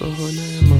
нікого нема.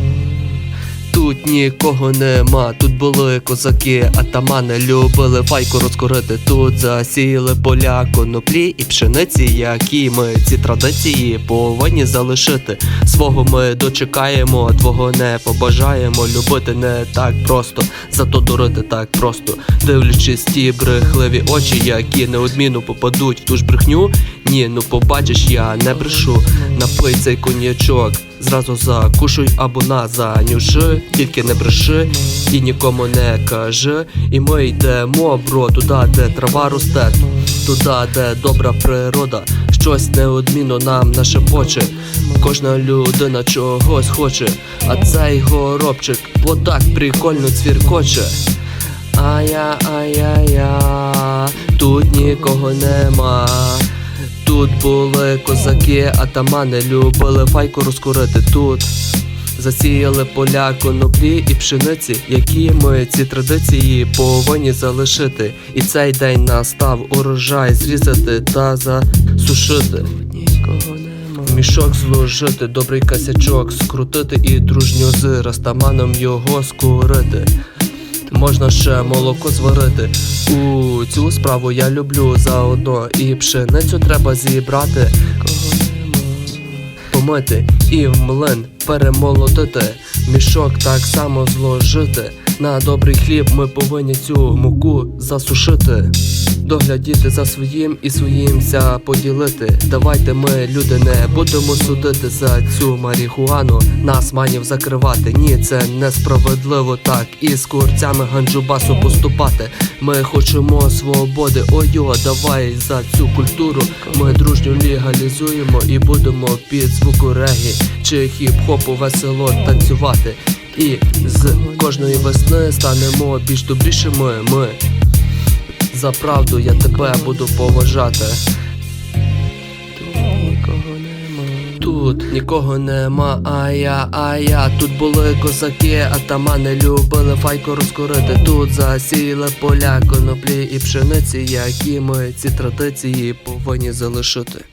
Тут нікого нема, тут були козаки, атамани любили файку розкорити. Тут засіяли поля коноплі і пшениці, які ми ці традиції повинні залишити. Свого ми дочекаємо, твого не побажаємо. Любити не так просто, зато дурити так просто. Дивлячись ті брехливі очі, які неодмінно попадуть в ту ж брехню. Ні, ну побачиш, я не брешу. Напий цей коньячок, зразу закушуй або на занюши, тільки не бреши і нікому не кажи. І ми йдемо, бро, туди, де трава росте, туди, де добра природа, щось неодмінно нам нашепоче. Кожна людина чогось хоче, а цей горобчик отак прикольно цвіркоче. Ая, ая, я, тут нікого нема. Тут були козаки, атамани любили файку розкурити тут. Засіяли поля коноплі і пшениці, які ми ці традиції повинні залишити. І цей день настав урожай зрізати та засушити. Мішок зложити, добрий косячок скрутити і дружньо з растаманом його скурити. Можна ще молоко зварити. У цю справу я люблю заодно. І пшеницю треба зібрати, помити і в млин перемолотити. Мішок так само зложити. На добрий хліб ми повинні цю муку засушити. Доглядіти за своїм і своїмся поділити. Давайте ми, люди, не будемо судити за цю марихуану. Нас манів закривати. Ні, це несправедливо так. І з курцями ганджубасу поступати. Ми хочемо свободи. Ой-о, давай за цю культуру. Ми дружньо легалізуємо і будемо під звуку регі чи хіп-хопу весело танцювати. І з кожної весни станемо більш добрішими ми. За правду я тебе буду поважати. Тут нікого нема. А я, а я. Тут були козаки, атамани любили файку розкорити. Тут засіяли поля, коноплі і пшениці, які ми ці традиції повинні залишити.